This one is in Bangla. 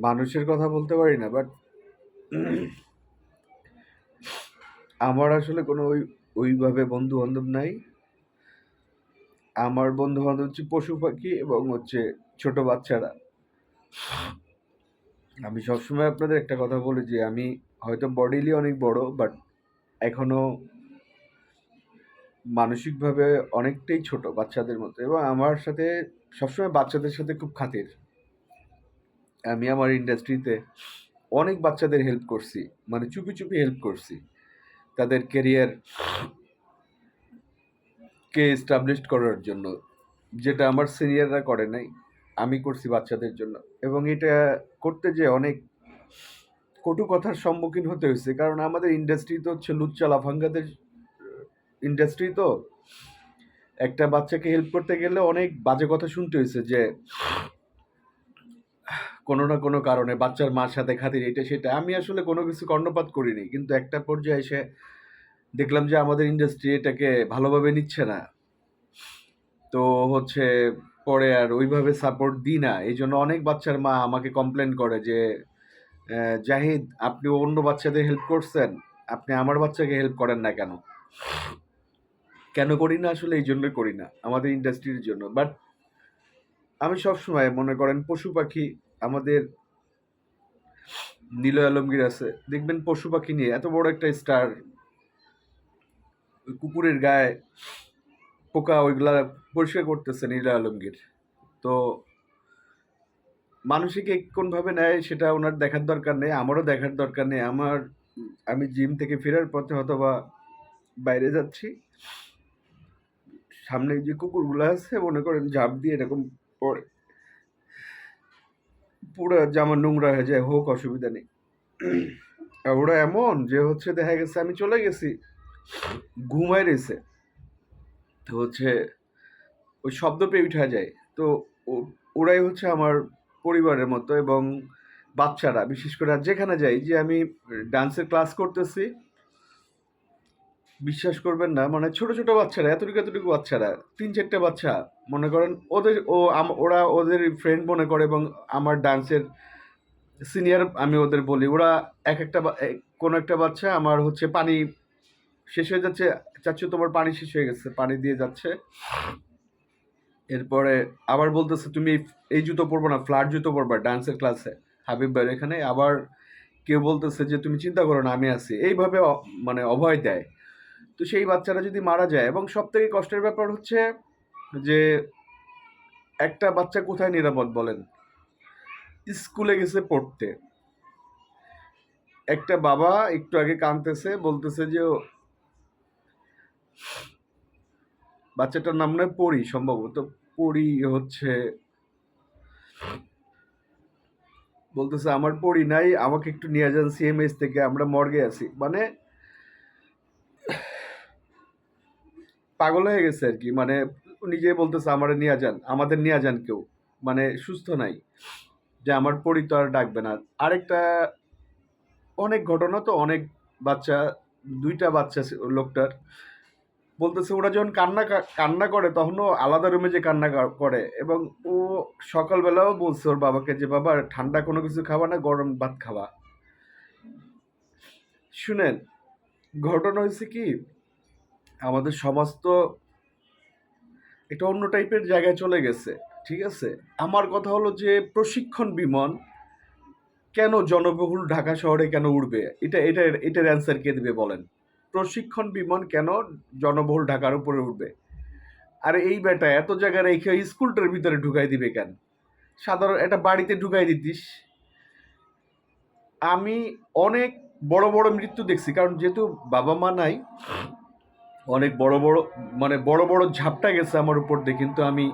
মানুষের কথা বলতে পারি না বাট আমার আসলে কোনো ওই, ওইভাবে বন্ধু বান্ধব নাই। আমার বন্ধু বান্ধব হচ্ছে পশু পাখি এবং হচ্ছে ছোট বাচ্চারা। আমি সবসময় আপনাদের একটা কথা বলি যে, আমি হয়তো বডিলি অনেক বড়, বাট এখনও মানসিকভাবে অনেকটাই ছোট বাচ্চাদের মতো এবং আমার সাথে সবসময় বাচ্চাদের সাথে খুব খাতির। আমি আমার ইন্ডাস্ট্রিতে অনেক বাচ্চাদের হেল্প করছি মানে চুপি চুপি হেল্প করছি। তাদের কেরিয়ার কে এস্টাবলিশ করার জন্য, যেটা আমার সিনিয়ররা করে নাই, আমি করছি বাচ্চাদের জন্য। এবং এটা করতে যে অনেক কটু কথার সম্মুখীন হতে হয়েছে, কারণ আমাদের ইন্ডাস্ট্রি তো হচ্ছে লুচ্চা লাফাঙ্গাদের ইন্ডাস্ট্রি তো। একটা বাচ্চাকে হেল্প করতে গেলে অনেক বাজে কথা শুনতে হয়েছে যে কোনো না কোনো কারণে বাচ্চার মার সাথে খাতির এটা সেটা, আমি আসলে কোনো কিছু কর্ণপাত করিনি। কিন্তু একটা পর্যায়ে এসে দেখলাম যে আমাদের ইন্ডাস্ট্রি এটাকে ভালোভাবে নিচ্ছে না। তো হচ্ছে পরে আর ওইভাবে সাপোর্ট দিই না। এই জন্য অনেক বাচ্চার মা আমাকে কমপ্লেন করে যে জাহিদ, আপনি অন্য বাচ্চাদের হেল্প করছেন। আপনি আমার বাচ্চাকে হেল্প করেন না কেন? কেন করি না আসলে এই জন্যই করি না। আমাদের ইন্ডাস্ট্রির জন্য। বাট আমি সবসময় মনে করেন পশু পাখি আমাদের নীল আলমগীর আছে। দেখবেন পশু পাখি নিয়ে এত বড় একটা স্টার কুকুরের গায়ে পোকা ওইগুলা পরিষ্কার করতেছে নীল আলমগীর। তো মানসিক কোনভাবে নেয় সেটা ওনার দেখার দরকার নেই, আমারও দেখার দরকার নেই। আমার, আমি জিম থেকে ফেরার পথে অথবা বাইরে যাচ্ছি। সামনে যে কুকুরগুলো আছে, মনে করেন ঝাঁপ দিয়ে এরকম পড়ে। পুরো জামা নোংরা হয়ে যায়, হোক অসুবিধা নেই। আর ওরা এমন যে হচ্ছে দেখা গেছে আমি চলে গেছি ঘুমাই রয়েছে। তো হচ্ছে ওই শব্দ পেয়ে উঠা যায়। তো ওরাই হচ্ছে আমার পরিবারের মতো এবং বাচ্চারা, বিশেষ করে যেখানে যাই যে আমি ডান্সের ক্লাস করতেছি। বিশ্বাস করবেন না মানে ছোট ছোট বাচ্চারা, এতটুকু এতটুকু বাচ্চারা, তিন, চারটে বাচ্চা, মনে করেন ওদের, ও ওরা ওদের ফ্রেন্ড মনে করে এবং আমার ডান্সের সিনিয়র আমি ওদের বলি। ওরা এক একটা কোনো একটা বাচ্চা আমার হচ্ছে পানি শেষ হয়ে যাচ্ছে চাচ্ছু তোমার পানি শেষ হয়ে গেছে, পানি দিয়ে যাচ্ছে। এরপরে আবার বলতেছে, তুমি এই- এই জুতো পরবো না ফ্ল্যাট জুতো পরবা ডান্সের ক্লাসে হাবিব ভাইয়ের এখানে আবার কেউ বলতেছে যে, তুমি চিন্তা করো না, আমি আছি। এইভাবে মানে অভয় দেয়। তো সেই বাচ্চারা যদি মারা যায় এবং সব থেকে কষ্টের ব্যাপার হচ্ছে যে একটা বাচ্চা কোথায় নিরাপদ বলেন? স্কুলে গেছে পড়তে। একটা বাবা একটু আগে কাঁদতেছে, বলতেছে যে বাচ্চাটার নাম নয় পড়ি সম্ভবত। পড়ি হচ্ছে বলতেছে, আমার পড়ি নাই, আমাকে একটু নিয়ে যান সিএমএস থেকে, আমরা মর্গে আছি। মানে পাগল হয়ে গেছে আর কি। মানে নিজে বলতেছে, আমার নিয়ে যান, আমাদের নিয়ে যান কেউ। মানে সুস্থ নাই। যে আমার পরি তো আর ডাকবে না। আরেকটা, অনেক ঘটনা তো, অনেক বাচ্চা, দুইটা বাচ্চা লোকটার। বলতেছে, ওরা যখন কান্না কান্না করে, তখনও আলাদা রুমে যে কান্না করে। এবং ও সকালবেলাও বলছে ওর বাবাকে যে, বাবা, ঠান্ডা কোনো কিছু খাবা না, গরম ভাত খাবা। শুনেন, ঘটনা হয়েছে কি আমাদের সমাজ তো একটা অন্য টাইপের জায়গায় চলে গেছে, ঠিক আছে? আমার কথা হলো যে প্রশিক্ষণ বিমান কেন জনবহুল ঢাকা শহরে কেন উড়বে? এটা এটা, এটার অ্যান্সার কে দেবে বলেন? প্রশিক্ষণ বিমান কেন জনবহুল ঢাকার উপরে উঠবে আর এই বেটা এত জায়গায় রেখে স্কুলটার ভিতরে ঢুকাই দিবে কেন? সাধারণ এটা বাড়িতে ঢুকাই দিতিস। আমি অনেক বড় বড় মৃত্যু দেখছি, কারণ যেহেতু বাবা মা নাই অনেক বড় বড় মানে বড় বড় ঝাপটা গেছে আমার উপর দিয়ে কিন্তু আমি